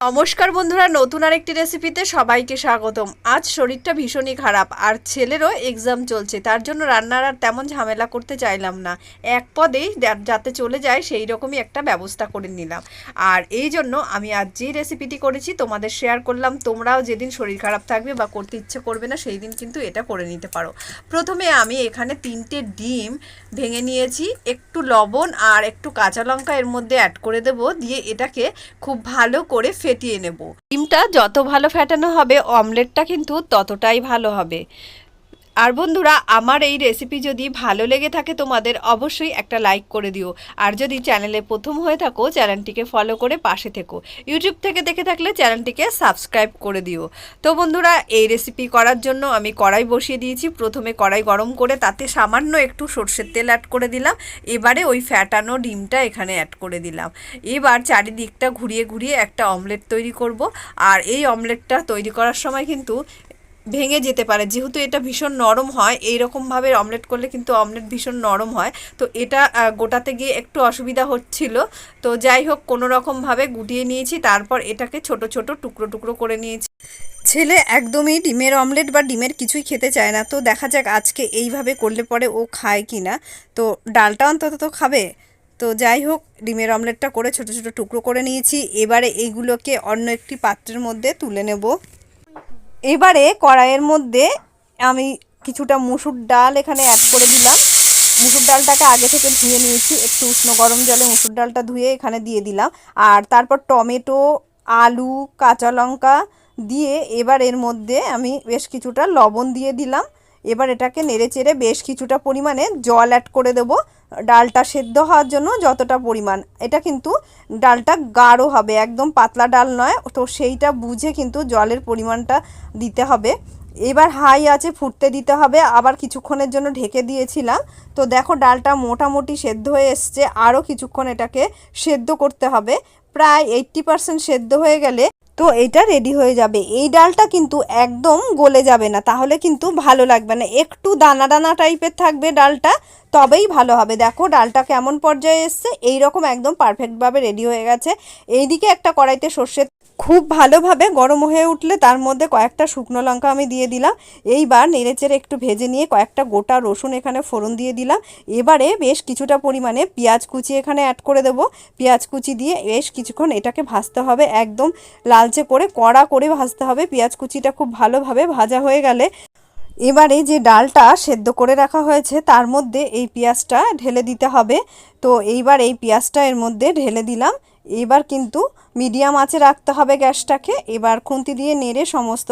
নমস্কার বন্ধুরা, নতুন আরেকটি রেসিপিতে সবাইকে স্বাগতম। আজ শরীরটা ভীষণই খারাপ, আর ছেলেরও এক্সাম চলছে, তার জন্য রান্নার আর তেমন ঝামেলা করতে চাইলাম না। এক পদেই যাতে চলে যায় সেই রকমই একটা ব্যবস্থা করে নিলাম। আর এই জন্য আমি আজ যে রেসিপিটি করেছি তোমাদের শেয়ার করলাম, তোমরাও যেদিন শরীর খারাপ থাকবে বা করতে ইচ্ছে করবে না, সেই দিন কিন্তু এটা করে নিতে পারো। প্রথমে আমি এখানে তিনটে ডিম ভেঙে নিয়েছি, একটু লবণ আর একটু কাঁচা লঙ্কা এর মধ্যে অ্যাড করে দেব, দিয়ে এটাকে খুব ভালো করে ফেটিয়ে নেব। ডিমটা যত ভালো ফেটানো হবে অমলেটটা কিন্তু ততটাই ভালো হবে। আর বন্ধুরা, আমার এই রেসিপি যদি ভালো লেগে থাকে তোমাদের, অবশ্যই একটা লাইক করে দিও। আর যদি চ্যানেলে প্রথম হয়ে থাকো চ্যানেলটিকে ফলো করে পাশে থেকো। ইউটিউব থেকে দেখে থাকলে চ্যানেলটিকে সাবস্ক্রাইব করে দিও। তো বন্ধুরা, এই রেসিপি করার জন্য আমি কড়াই বসিয়ে দিয়েছি। প্রথমে কড়াই গরম করে তাতে সামান্য একটু সর্ষের তেল অ্যাড করে দিলাম। এবারে ওই ফ্যাটানো ডিমটা এখানে অ্যাড করে দিলাম। এবার চারিদিকটা ঘুরিয়ে ঘুরিয়ে একটা অমলেট তৈরি করব। আর এই অমলেটটা তৈরি করার সময় কিন্তু ভেঙে যেতে পারে। যেহেতু এটা ভীষণ নরম হয় এই রকমভাবে অমলেট করলে কিন্তু অমলেট ভীষণ নরম হয়। তো এটা গোটাতে গিয়ে একটু অসুবিধা হচ্ছিল। তো যাই হোক কোনো রকমভাবে গুটিয়ে নিয়েছি। তারপর এটাকে ছোট ছোট টুকরো টুকরো করে নিয়েছি। ছেলে একদমই ডিমের অমলেট বা ডিমের কিছুই খেতে চায় না। তো দেখা যাক আজকে এইভাবে করলে পরে ও খায় কি না তো ডালটা অন্তত তো খাবে? তো যাই হোক, ডিমের অমলেটটা করে ছোট ছোট টুকরো করে নিয়েছি। এবারে এইগুলোকে অন্য একটি পাত্রের মধ্যে তুলে নেব। এবারে কড়াইয়ের মধ্যে আমি কিছুটা মুসুর ডাল এখানে অ্যাড করে দিলাম। মুসুর ডালটাকে আগে থেকে ধুয়ে নিয়েছি, একটু উষ্ণ গরম জলে মুসুর ডালটা ধুয়ে এখানে দিয়ে দিলাম। আর তারপর টমেটো, আলু, কাঁচা লঙ্কা দিয়ে এবার এর মধ্যে আমি বেশ কিছুটা লবণ দিয়ে দিলাম। এবার এটাকে নেড়ে চেড়ে বেশ কিছুটা পরিমাণে জল অ্যাড করে দেব। ডালটা সেদ্ধ হওয়ার জন্য যতটা পরিমাণ। এটা কিন্তু ডালটা গাঢ় হবে, একদম পাতলা ডাল নয়। তো সেইটা বুঝে কিন্তু জলের পরিমাণটা দিতে হবে। এবার হাই আছে, ফুটতে দিতে হবে। আবার কিছুক্ষণের জন্য ঢেকে দিয়েছিলাম। তো দেখো ডালটা মোটামুটি সেদ্ধ হয়ে এসছে। আরও কিছুক্ষণ এটাকে সেদ্ধ করতে হবে। প্রায় এইট্টি পারসেন্ট সেদ্ধ হয়ে গেলে তো এটা রেডি হয়ে যাবে। এই ডালটা কিন্তু একদম গলে যাবে না, তাহলে কিন্তু ভালো লাগবে না। একটু দানা দানা টাইপের থাকবে ডালটা তবেই ভালো হবে। দেখো, ডালটা কেমন পর্যায়ে এসছে, এইরকম একদম পারফেক্টভাবে রেডি হয়ে গেছে। এইদিকে একটা কড়াইতে সর্ষে খুব ভালোভাবে গরম হয়ে উঠলে তার মধ্যে কয়েকটা শুকনো লঙ্কা আমি দিয়ে দিলাম। এইবার নেড়েচেড়ে একটু ভেজে নিয়ে কয়েকটা গোটা রসুন এখানে ফোড়ন দিয়ে দিলাম। এবারে বেশ কিছুটা পরিমাণে পেঁয়াজ কুচি এখানে অ্যাড করে দেবো। পেঁয়াজ কুচি দিয়ে বেশ কিছুক্ষণ এটাকে ভাজতে হবে। একদম লালচে করে, কড়া করে ভাজতে হবে। পেঁয়াজ কুচিটা খুব ভালোভাবে ভাজা হয়ে গেলে এবারে যে ডালটা সেদ্ধ করে রাখা হয়েছে, তার মধ্যে এই পেঁয়াজটা ঢেলে দিতে হবে। তো এইবার এই পেঁয়াজটা এর মধ্যে ঢেলে দিলাম। এবার কিন্তু মিডিয়াম আঁচে রাখতে হবে গ্যাসটাকে। এবার খুন্তি দিয়ে নেড়ে সমস্ত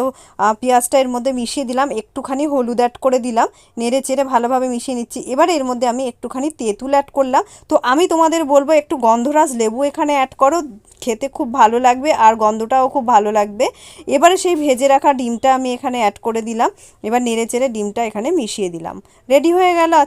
পেঁয়াজটা এর মধ্যে মিশিয়ে দিলাম। একটুখানি হলুদ অ্যাড করে দিলাম। নেড়ে চেড়ে ভালোভাবে মিশিয়ে নিচ্ছি। এবার এর মধ্যে আমি একটুখানি তেঁতুল অ্যাড করলাম। তো আমি তোমাদের বলব, একটু গন্ধরাজ লেবু এখানে অ্যাড করো। খেতে খুব ভালো লাগবে আর গন্ধটাও খুব ভালো লাগবে। এবারে সেই ভেজে রাখা ডিমটা আমি এখানে অ্যাড করে দিলাম। এবার নেড়ে চেড়ে ডিমটা এখানে মিশিয়ে দিলাম। রেডি হয়ে গেল